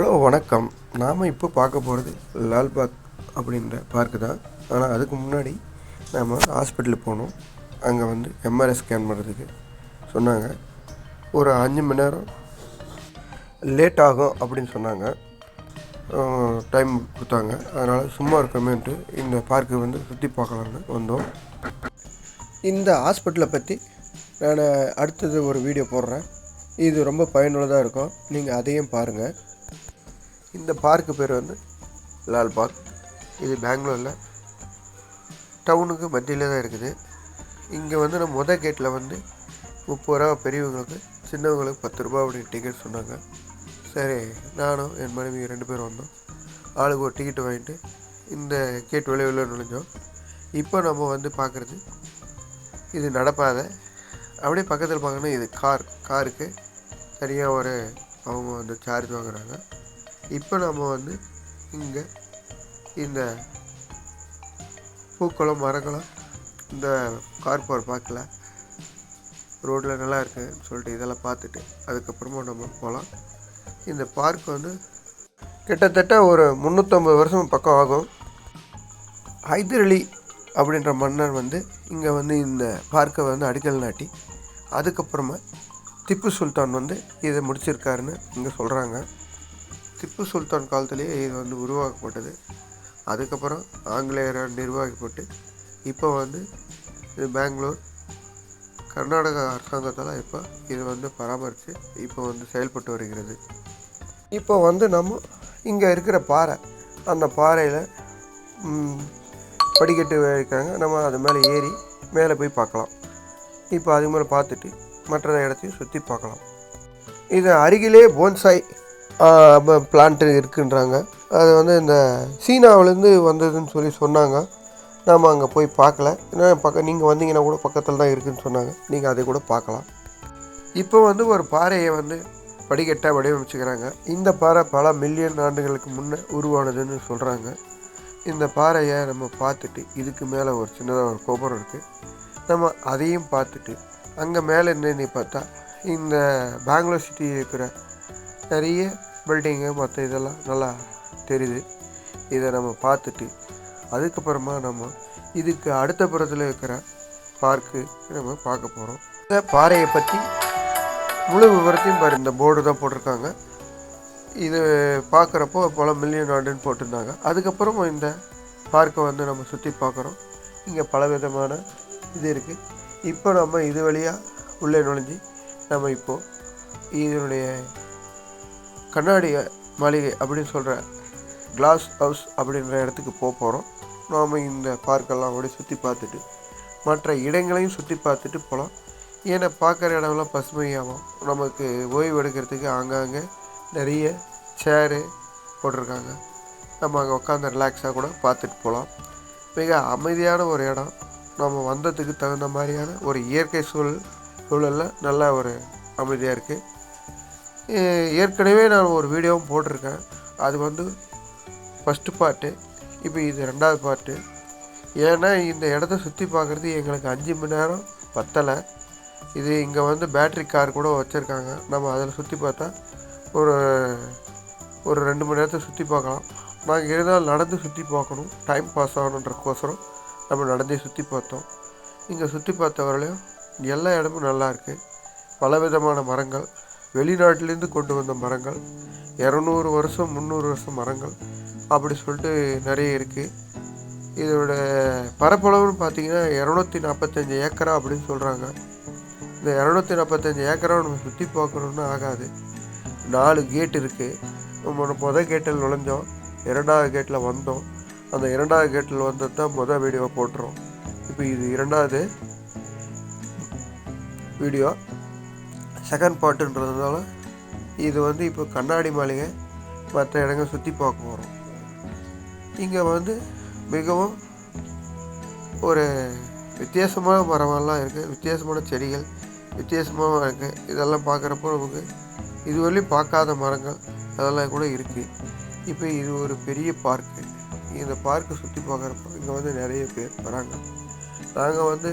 Hello வணக்கம். நாம் இப்போ பார்க்க போகிறது லால்பாக் அப்படின்ற பார்க்கு தான். ஆனால் அதுக்கு முன்னாடி நாம் ஹாஸ்பிட்டலுக்கு போனோம் அங்கே வந்து எம்ஆர்ஐ ஸ்கேன் பண்ணுறதுக்கு சொன்னாங்க. ஒரு அஞ்சு மணி நேரம் லேட் ஆகும் அப்படின்னு சொன்னாங்க. டைம் கொடுத்தாங்க. அதனால் சும்மா இருக்கமேன்ட்டு இந்த பார்க்கு வந்து சுற்றி பார்க்கலான்னு வந்தோம். இந்த ஹாஸ்பிட்டலை பற்றி நான் அடுத்தது ஒரு வீடியோ போடுறேன். இது ரொம்ப பயனுள்ளதாக இருக்கும். நீங்கள் அதையும் பாருங்கள் இந்த பார்க்கு பேர் வந்து லால்பாக் இது பெங்களூரில் டவுனுக்கு மத்தியில் தான் இருக்குது. இங்கே வந்து நம்ம மொதல் கேட்டில் வந்து முப்பது ரூபா பெரியவங்களுக்கு சின்னவங்களுக்கு பத்து ரூபா அப்படின்னு டிக்கெட் சொன்னாங்க. சரி நானும் என் மனைவி ரெண்டு பேரும் வந்தோம். ஆளுக்கு ஒரு டிக்கெட் வாங்கிட்டு இந்த கேட் விளைவில் நுழைஞ்சோம். இப்போ நம்ம வந்து பார்க்குறது இது நடப்பாதை. அப்படியே பக்கத்தில் பார்க்கணும் இது கார் காருக்கு சரியாக ஒரு அவங்க வந்து சார்ஜ் வாங்குறாங்க. இப்போ நம்ம வந்து இங்கே இந்த பூக்களும் மரங்களும் இந்த கார் போகிற பார்க்கல. ரோட்டில் நல்லா இருக்குன்னு சொல்லிட்டு இதெல்லாம் பார்த்துட்டு அதுக்கப்புறமா நம்ம போகலாம் இந்த பார்க் வந்து கிட்டத்தட்ட ஒரு முந்நூற்றம்பது வருஷம் பக்கம் ஆகும். ஹைதர் அலி அப்படின்ற மன்னர் வந்து இங்கே வந்து இந்த பார்க்கை வந்து அடிக்கல் நாட்டி அதுக்கப்புறமா திப்பு சுல்தான் வந்து இதை முடிச்சிருக்காருன்னு இங்கே சொல்கிறாங்க திப்பு சுல்தான் காலத்திலேயே இது வந்து உருவாக்கப்பட்டது. அதுக்கப்புறம் ஆங்கிலேயரால் நிர்வாகிப்பட்டு இப்போ வந்து இது பெங்களூர் கர்நாடகா அரசாங்கத்தால் இப்போ இது வந்து பராமரித்து இப்போ வந்து செயல்பட்டு வருகிறது. இப்போ வந்து நம்ம இங்கே இருக்கிற பாறை அந்த பாறையில் படிக்கட்டு இருக்காங்க நம்ம அது மேலே ஏறி மேலே போய் பார்க்கலாம். இப்போ அது மேலே பார்த்துட்டு மற்ற இடத்தையும் சுற்றி பார்க்கலாம். இது அருகிலே போன்சாய் பிளான்ட்டு இருக்குன்றாங்க. அது வந்து இந்த சீனாவிலேருந்து வந்ததுன்னு சொல்லி சொன்னாங்க. நாம் அங்கே போய் பார்க்கல. ஏன்னா பக்கம் நீங்கள் வந்தீங்கன்னா கூட பக்கத்தில் தான் இருக்குதுன்னு சொன்னாங்க. நீங்கள் அதை கூட பார்க்கலாம். இப்போ வந்து ஒரு பாறையை வந்து படிக்கட்டாக வடிவமைச்சுக்கிறாங்க. இந்த பாறை பல மில்லியன் ஆண்டுகளுக்கு முன்னே உருவானதுன்னு சொல்கிறாங்க இந்த பாறையை நம்ம பார்த்துட்டு இதுக்கு மேலே ஒரு சின்னதாக ஒரு கோபுரம் இருக்குது நம்ம அதையும் பார்த்துட்டு அங்கே மேலே நின்று பார்த்தா இந்த பெங்களூர் சிட்டி இருக்கிற நிறைய பில்டிங்கு மற்ற இதெல்லாம் நல்லா தெரியுது. இதை நம்ம பார்த்துட்டு அதுக்கப்புறமா நம்ம இதுக்கு அடுத்த புறத்தில் இருக்கிற பார்க்கு நம்ம பார்க்க போகிறோம் இந்த பாறையை பற்றி முழு விவரத்தையும் பாரு இந்த போர்டு தான் போட்டிருக்காங்க. இது பார்க்குறப்போ பல மில்லியன் ஆண்டுன்னு போட்டிருந்தாங்க. அதுக்கப்புறம் இந்த பார்க்கை வந்து நம்ம சுற்றி பார்க்குறோம். இங்கே பல விதமான இது இருக்குது இப்போ நம்ம இது வழியாக உள்ளே நுழைஞ்சி நம்ம இப்போது இதனுடைய கண்ணாடி மாளிகை அப்படின்னு சொல்கிற கிளாஸ் ஹவுஸ் அப்படின்ற இடத்துக்கு போக போகிறோம் நாம் இந்த பார்க்கெல்லாம் அப்படியே சுற்றி பார்த்துட்டு மற்ற இடங்களையும் சுற்றி பார்த்துட்டு போகலாம் ஏன்னா பார்க்குற இடம்லாம் பசுமையாகும் நமக்கு ஓய்வு எடுக்கிறதுக்கு ஆங்காங்கே நிறைய சேரு போட்டிருக்காங்க. நம்ம அங்கே உட்காந்து ரிலாக்ஸாக கூட பார்த்துட்டு போகலாம் மிக அமைதியான ஒரு இடம். நம்ம வந்ததுக்கு தகுந்த மாதிரியான ஒரு இயற்கை சூழல் சூழலில் நல்ல ஒரு அமைதியாக இருக்குது ஏற்கனவே நான் ஒரு வீடியோவும் போட்டிருக்கேன். அது வந்து ஃபஸ்ட்டு பார்ட்டு இப்போ இது ரெண்டாவது பார்ட்டு ஏன்னா இந்த இடத்த சுற்றி பார்க்குறது எங்களுக்கு அஞ்சு மணி நேரம் பத்தலை. இது இங்கே வந்து பேட்ரி கார் கூட வச்சுருக்காங்க. நம்ம அதில் சுற்றி பார்த்தா ஒரு ஒரு ரெண்டு மணி நேரத்தை சுற்றி பார்க்கலாம். நாங்கள் இருந்தால் நடந்து சுற்றி பார்க்கணும். டைம் பாஸ் ஆகணுன்றக்கோசரம் நம்ம நடந்தே சுற்றி பார்த்தோம். இங்கே சுற்றி பார்த்தவரையிலையும் எல்லா இடமும் நல்லா இருக்குது பலவிதமான மரங்கள். வெளிநாட்டிலேருந்து கொண்டு வந்த மரங்கள் இரநூறு வருஷம் முந்நூறு வருஷம் மரங்கள் அப்படி சொல்லிட்டு நிறைய இருக்குது இதோட பரப்பளவுன்னு பார்த்தீங்கன்னா இரநூத்தி நாற்பத்தஞ்சு ஏக்கரா அப்படின்னு சொல்கிறாங்க இந்த இரநூத்தி நாற்பத்தஞ்சு ஏக்கரா நம்ம சுற்றி பார்க்கணுன்னு ஆகாது. நாலு கேட் இருக்குது நம்ம மொதல் கேட்டில் நுழைஞ்சோம். இரண்டாவது கேட்டில் வந்தோம். அந்த இரண்டாவது கேட்டில் வந்தது தான் மொதல் வீடியோ போட்டுரும் இப்போ இது இரண்டாவது வீடியோ செகண்ட் பார்ட்டுன்றதுனால இது வந்து இப்போ கண்ணாடி மாளிகை மற்ற இடங்கள் சுற்றி பார்க்க போகிறோம் இங்கே வந்து மிகவும் ஒரு வித்தியாசமான மரமெல்லாம் இருக்குது வித்தியாசமான செடிகள் வித்தியாசமாக இருக்குது இதெல்லாம் பார்க்குறப்போ நமக்கு இதுவரையும் பார்க்காத மரங்கள் அதெல்லாம் கூட இருக்குது இப்போ இது ஒரு பெரிய பார்க்கு இந்த பார்க்கை சுற்றி பார்க்குறப்போ இங்கே வந்து நிறைய பேர் வராங்க. நாங்கள் வந்து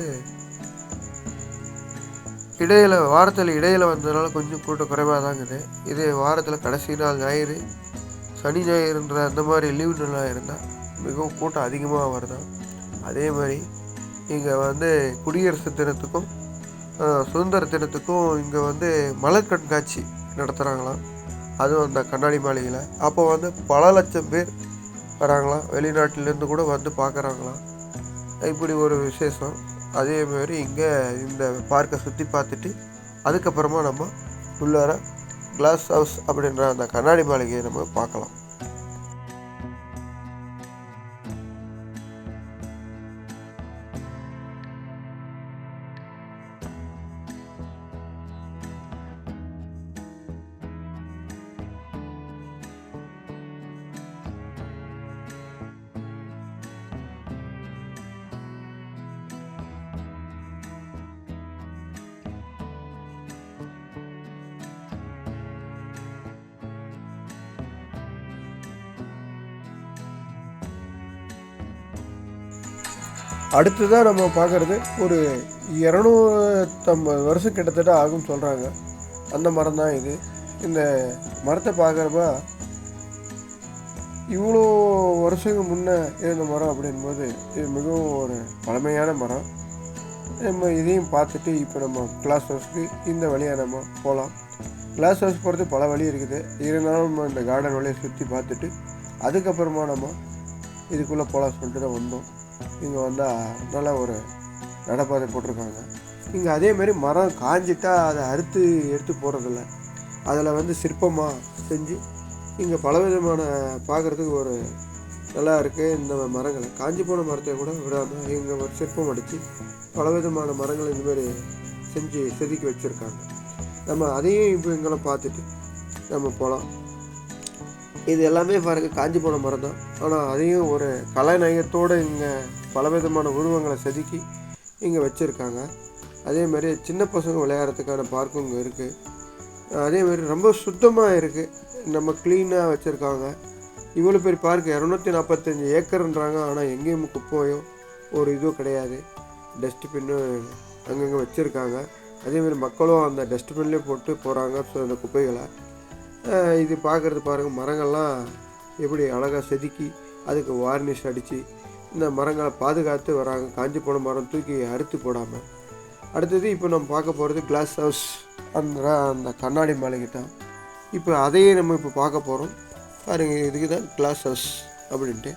இடையில் வாரத்தில் இடையில் வந்ததுனால கொஞ்சம் கூட்டம் குறைவாக தாங்குது இது வாரத்தில் கடைசி நாள் ஞாயிறு. சனி ஞாயிறுன்ற அந்த மாதிரி லீவு நாளாக இருந்தால் மிகவும் கூட்டம் அதிகமாக வருதான். அதே மாதிரி இங்கே வந்து குடியரசு தினத்துக்கும் சுதந்திர தினத்துக்கும் இங்கே வந்து மலர் கண்காட்சி நடத்துகிறாங்களாம் அதுவும் அந்த கண்ணாடி மாளிகையில். அப்போ வந்து பல லட்சம் பேர் வராங்களாம். வெளிநாட்டிலேருந்து கூட வந்து பார்க்குறாங்களாம் இப்படி ஒரு விசேஷம். அதே மாதிரி இங்கே இந்த பார்க்கை சுற்றி பார்த்துட்டு அதுக்கப்புறமா நம்ம உள்ளார கிளாஸ் ஹவுஸ் அப்படின்ற அந்த கண்ணாடி மாளிகையை நம்ம பார்க்கலாம். அடுத்ததாக நம்ம பார்க்குறது ஒரு இரநூத்தம்பது வருஷம் கிட்டத்தட்ட ஆகும்னு சொல்கிறாங்க அந்த மரம் தான் இது. இந்த மரத்தை பார்க்குறப்ப இவ்வளோ வருஷங்கள் முன்னே இருந்த மரம் அப்படின்போது இது மிகவும் ஒரு பழமையான மரம். நம்ம இதையும் பார்த்துட்டு இப்போ நம்ம கிளாஸ் ஹவுஸ்க்கு இந்த வழியாக நம்ம போகலாம் கிளாஸ் ஹவுஸ் போகிறது பல வழி இருக்குது. இருந்தாலும் நம்ம இந்த கார்டன் வழியை சுற்றி பார்த்துட்டு அதுக்கப்புறமா நம்ம இதுக்குள்ளே போகலாம் சொல்லிட்டு தான் வந்தோம். இங்கே வந்தால் நல்ல ஒரு நடைபாதை போட்டிருக்காங்க. இங்கே அதேமாரி மரம் காஞ்சிட்டா அதை அறுத்து எடுத்து போடுறதில்ல. அதில் வந்து சிற்பமாக செஞ்சு இங்கே பலவிதமான பார்க்குறதுக்கு ஒரு நல்லா இருக்குது இந்த மரங்களை. காஞ்சி போன மரத்தை கூட விடாமல் இங்கே ஒரு சிற்பம் அடித்து பலவிதமான மரங்களை இந்தமாரி செஞ்சு செதுக்கி வச்சுருக்காங்க. நம்ம அதையும் இப்போ இங்கெல்லாம் பார்த்துட்டு நம்ம போகலாம் இது எல்லாமே பாருங்கள் காஞ்சி போன மரம் தான் ஆனால் அதையும் ஒரு கலைநயத்தோடு இங்கே பலவிதமான உருவங்களை செதுக்கி இங்கே வச்சுருக்காங்க. அதே மாதிரி சின்ன பசங்க விளையாடுறதுக்கான பார்க்கும் இங்கே இருக்குது அதே மாதிரி ரொம்ப சுத்தமாக இருக்குது நம்ம க்ளீனாக வச்சுருக்காங்க. இவ்வளோ பெரிய பார்க் இரநூத்தி நாற்பத்தஞ்சு ஏக்கர்ன்றாங்க. ஆனால் எங்கேயும் குப்பையோ ஒரு இதுவும் கிடையாது. டஸ்ட்பின்னு அங்கங்கே வச்சுருக்காங்க. அதேமாதிரி மக்களும் அந்த டஸ்ட்பின்லேயே போட்டு போகிறாங்க ஸோ அந்த குப்பைகளை இது பார்க்குறது பாருங்கள் மரங்கள்லாம் எப்படி அழகாக செதுக்கி அதுக்கு வார்னிஷ் அடித்து இந்த மரங்களை பாதுகாத்து வராங்க. காஞ்சி போன மரம் தூக்கி அறுத்து போடாமல் அடுத்தது இப்போ நம்ம பார்க்க போகிறது கிளாஸ் ஹவுஸ் அந்த அந்த கண்ணாடி மாளிகை தான் இப்போ அதையே நம்ம இப்போ பார்க்க போகிறோம் பாருங்கள் இதுக்கு தான் கிளாஸ் ஹவுஸ் அப்படின்ட்டு.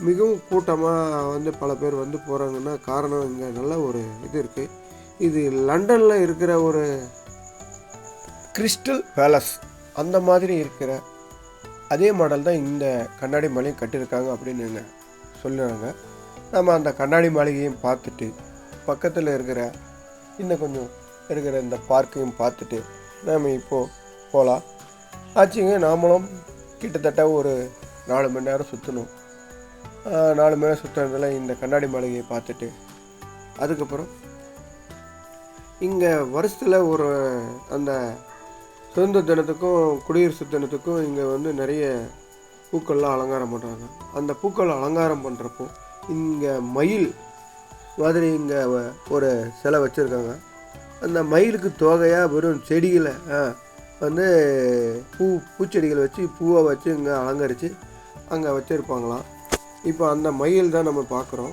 மிகவும் கூட்டமாக வந்து பல பேர் வந்து போகிறாங்கன்னா காரணம் இங்கே நல்ல ஒரு இது இருக்குது இது லண்டனில் இருக்கிற ஒரு கிறிஸ்டல் பேலஸ் அந்த மாதிரி இருக்கிற அதே மாடல் தான் இந்த கண்ணாடி மாலையும் கட்டியிருக்காங்க அப்படின்னு சொல்லுறாங்க. நம்ம அந்த கண்ணாடி மாளிகையும் பார்த்துட்டு பக்கத்தில் இருக்கிற இன்னும் கொஞ்சம் இருக்கிற இந்த பார்க்கையும் பார்த்துட்டு நாம் இப்போது போகலாம் ஆச்சுங்க நாமளும் கிட்டத்தட்ட ஒரு நாலு மணி நேரம் சுற்றணும் நாலு மணி நேரம் சுற்றுறதுல இந்த கண்ணாடி மாளிகையை பார்த்துட்டு அதுக்கப்புறம் இங்கே வருஷத்தில் ஒரு அந்த சுதந்திர தினத்துக்கும் குடியரசு தினத்துக்கும் இங்கே வந்து நிறைய பூக்கள்லாம் அலங்காரம் பண்ணுறாங்க அந்த பூக்கள் அலங்காரம் பண்ணுறப்போ இங்கே மயில் மாதிரி இங்கே ஒரு சிலை வச்சுருக்காங்க. அந்த மயிலுக்கு தோகையாக வெறும் செடிகளை ஆ, வந்து பூ பூச்செடிகளை வச்சு பூவை வச்சு இங்கே அலங்கரித்து அங்கே வச்சுருப்பாங்களாம். இப்போ அந்த மயில் தான் நம்ம பார்க்குறோம்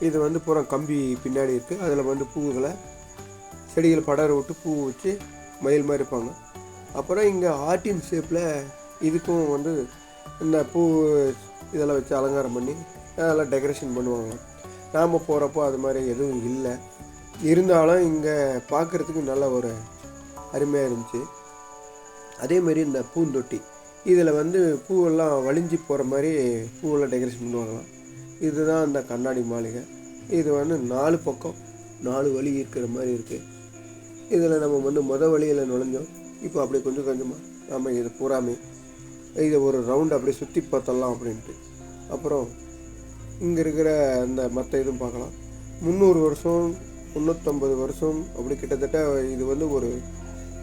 இது வந்து பூரா கம்பி பின்னாடி இருக்குது அதில் வந்து பூவுகளை செடிகள் படர விட்டு பூ வச்சு மயில் மாதிரி இருப்பாங்க. அப்புறம் இங்கே ஆர்டின் ஷேப்பில் இதுக்கும் வந்து இந்த பூ இதெல்லாம் வச்சு அலங்காரம் பண்ணி அதெல்லாம் டெக்கரேஷன் பண்ணுவாங்க. நாம் போகிறப்போ அது மாதிரி எதுவும் இல்லை. இருந்தாலும் இங்கே பார்க்குறதுக்கு நல்ல ஒரு அருமையாக இருந்துச்சு. அதேமாரி இந்த பூந்தொட்டி இதில் வந்து பூவெல்லாம் வலிஞ்சு போகிற மாதிரி பூவெல்லாம் டெக்கரேஷன் பண்ணுவாங்களாம். இதுதான் அந்த கண்ணாடி மாளிகை. இது வந்து நாலு பக்கம் நாலு வழி இருக்கிற மாதிரி இருக்குது இதில் நம்ம வந்து முத வழியில் நுழைஞ்சோம். இப்போ அப்படியே கொஞ்சம் கொஞ்சமாக நம்ம இதை பூராமே இதை ஒரு ரவுண்ட் அப்படியே சுற்றி பார்த்தலாம் அப்படின்ட்டு. அப்புறம் இங்கே இருக்கிற அந்த மற்ற இதுவும் பார்க்கலாம். முந்நூறு வருஷம் முந்நூற்றம்பது வருஷம் அப்படி கிட்டத்தட்ட இது வந்து ஒரு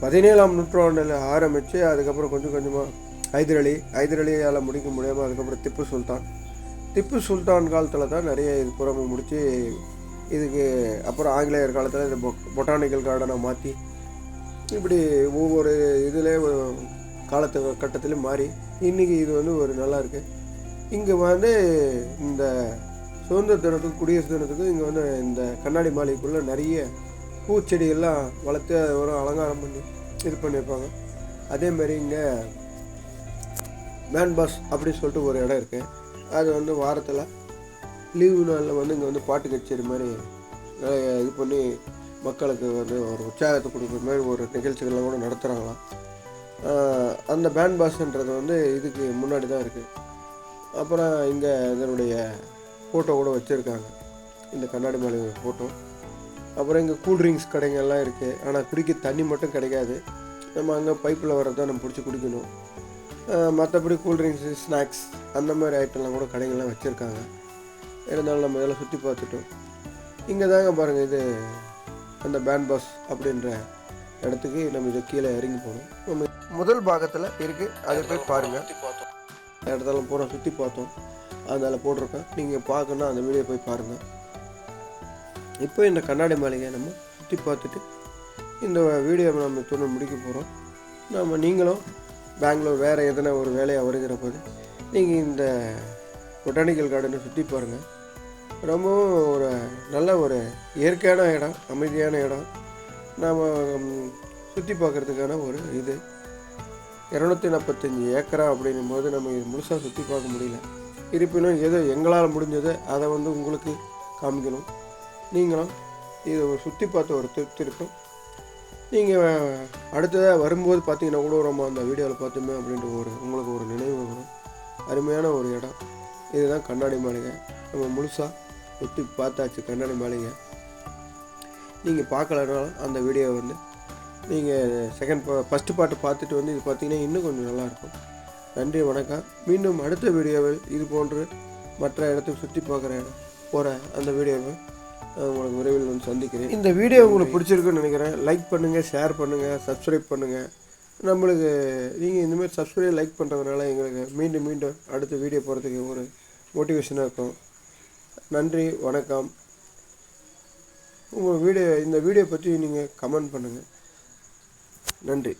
பதினேழாம் நூற்றாண்டில் ஆரம்பித்து அதுக்கப்புறம் கொஞ்சம் கொஞ்சமாக ஹைதர் அலி ஹைதர் அலியால் முடிக்க முடியாமல் அதுக்கப்புறம் திப்பு சுல்தான். திப்பு சுல்தான் காலத்தில் தான் நிறைய இது புறமும் முடித்து இதுக்கு அப்புறம் ஆங்கிலேயர் காலத்தில் இந்த பொ பொட்டானிக்கல் கார்டனை மாற்றி இப்படி ஒவ்வொரு இதில் காலத்து கட்டத்திலும் மாறி இன்றைக்கி இது வந்து ஒரு நல்லா இருக்குது இங்கே வந்து இந்த சுதந்திர தினத்துக்கும் குடியரசு தினத்துக்கும் இங்கே வந்து இந்த கண்ணாடி மாளிகைக்குள்ளே நிறைய பூச்செடியெல்லாம் வளர்த்து அதை ஒரு அலங்காரம் பண்ணி இது பண்ணியிருப்பாங்க. அதேமாரி இங்கே மேன் பாஸ் அப்படின்னு சொல்லிட்டு ஒரு இடம் இருக்குது அது வந்து வாரத்தில் லீவு நாளில் வந்து இங்கே வந்து பாட்டு கச்சேரி மாதிரி நிறைய இது பண்ணி மக்களுக்கு வந்து ஒரு உற்சாகத்தை கொடுக்குற மாதிரி ஒரு நிகழ்ச்சிகள்லாம் கூட நடத்துகிறாங்களாம் அந்த பேண்ட் பாஸ்ன்றது வந்து இதுக்கு முன்னாடி தான் இருக்குது அப்புறம் இங்கே இதனுடைய ஃபோட்டோ கூட வச்சுருக்காங்க. இந்த கண்ணாடி மாளிகை ஃபோட்டோ அப்புறம் இங்கே கூல்ட்ரிங்க்ஸ் கடைங்கள்லாம் இருக்குது ஆனால் குடிக்க தண்ணி மட்டும் கிடைக்காது. நம்ம அங்கே பைப்பில் வர்றதை நம்ம பிடிச்சி குடிக்கணும். மற்றபடி கூல்ட்ரிங்க்ஸு ஸ்நாக்ஸ் அந்த மாதிரி ஐட்டம்லாம் கூட கடைங்கள்லாம் வச்சுருக்காங்க. இருந்தாலும் நம்ம இதெல்லாம் சுற்றி பார்த்துட்டோம். இங்கே தாங்க பாருங்கள் இது அந்த பேண்ட் பாஸ் அப்படின்ற இடத்துக்கு நம்ம இதை கீழே இறங்கி போகணும். நம்ம முதல் பாகத்தில் இருக்குது அதை போய் பாருங்கள் இடத்தெல்லாம் பூரா சுற்றி பார்த்தோம். அதனால் போட்டிருக்கேன் நீங்கள் பார்க்கணுன்னா அந்த வீடியோ போய் பாருங்கள் இப்போ இந்த கண்ணாடி மாளிகையை நம்ம சுற்றி பார்த்துட்டு இந்த வீடியோவை நம்ம துணை முடிக்க போகிறோம் நம்ம நீங்களும் பெங்களூர் வேறு எதனா ஒரு வேலையாக வருகிற போது நீங்கள் இந்த பொட்டானிக்கல் கார்டனை சுற்றி பாருங்கள் ரொம்பவும் ஒரு நல்ல ஒரு இயற்கையான இடம் அமைதியான இடம். நாம் சுற்றி பார்க்குறதுக்கான ஒரு இது. இரநூத்தி நாற்பத்தஞ்சு ஏக்கரா அப்படின்னும் போது நம்ம இது முழுசாக சுற்றி பார்க்க முடியல. இருப்பினும் ஏதோ எங்களால் முடிஞ்சதை அதை வந்து உங்களுக்கு காமிக்கணும். நீங்களும் இதை ஒரு சுற்றி பார்த்த ஒரு திருப்தி இருக்கும். நீங்கள் அடுத்ததாக வரும்போது பார்த்தீங்கன்னா கூட நம்ம அந்த வீடியோவில் பார்த்தோமே அப்படின்ற ஒரு உங்களுக்கு ஒரு நினைவு வரும். அருமையான ஒரு இடம். இதுதான் கண்ணாடி மாளிகை. நம்ம முழுசாக சுற்றி பார்த்தாச்சு கண்ணாடி மாளிகை நீங்கள் பார்க்கலனாலும் அந்த வீடியோவை வந்து நீங்கள் செகண்ட் பா ஃபஸ்ட்டு பாட்டு பார்த்துட்டு வந்து இது பார்த்தீங்கன்னா இன்னும் கொஞ்சம் நல்லாயிருக்கும். நன்றி வணக்கம். மீண்டும் அடுத்த வீடியோவில் இது போன்று மற்ற இடத்துக்கு சுற்றி பார்க்குற இடம் போகிற அந்த வீடியோவை நான் உங்களுக்கு விரைவில் வந்து சந்திக்கிறேன். இந்த வீடியோ உங்களுக்கு பிடிச்சிருக்குன்னு நினைக்கிறேன். லைக் பண்ணுங்கள் ஷேர் பண்ணுங்கள் சப்ஸ்கிரைப் பண்ணுங்கள் நம்மளுக்கு நீங்கள் இந்தமாதிரி சப்ஸ்கிரைப் லைக் பண்ணுறதுனால எங்களுக்கு மீண்டும் மீண்டும் அடுத்த வீடியோ போகிறதுக்கு ஒரு மோட்டிவேஷனாக இருக்கும். நன்றி வணக்கம். உங்கள் வீடியோ இந்த வீடியோ பற்றி நீங்கள் கமெண்ட் பண்ணுங்கள் நன்றி.